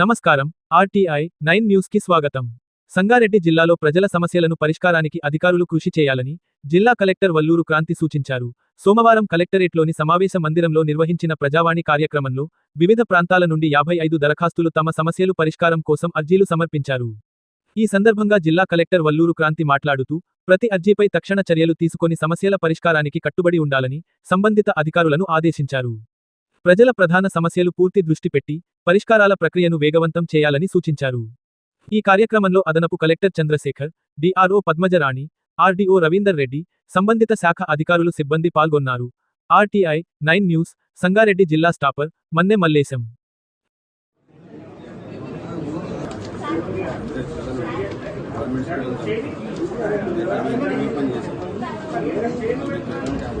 నమస్కారం. RTI nine న్యూస్కి స్వాగతం. సంగారెడ్డి జిల్లాలో ప్రజల సమస్యలను పరిష్కారానికి అధికారులు కృషి చేయాలని జిల్లా కలెక్టర్ వల్లూరు క్రాంతి సూచించారు. సోమవారం కలెక్టరేట్లోని సమావేశ మందిరంలో నిర్వహించిన ప్రజావాణి కార్యక్రమంలో వివిధ ప్రాంతాల నుండి యాభై ఐదు దరఖాస్తులు తమ సమస్యలు పరిష్కారం కోసం అర్జీలు సమర్పించారు. ఈ సందర్భంగా జిల్లా కలెక్టర్ వల్లూరు క్రాంతి మాట్లాడుతూ ప్రతి అర్జీపై తక్షణ చర్యలు తీసుకొని సమస్యల పరిష్కారానికి కట్టుబడి ఉండాలని సంబంధిత అధికారులను ఆదేశించారు. ప్రజల ప్రధాన సమస్యలు పూర్తి దృష్టి పెట్టి పరిష్కారాల ప్రక్రియను వేగవంతం చేయాలని సూచించారు. ఈ కార్యక్రమంలో అదనపు collector Chandrashekar DRO Padmajarani RDO Ravinder Reddy సంబంధిత శాఖ అధికారులు సిబ్బంది పాల్గొన్నారు. ఆర్టీఐ నైన్ న్యూస్ సంగారెడ్డి జిల్లా staffer Manne Mallesham. Government school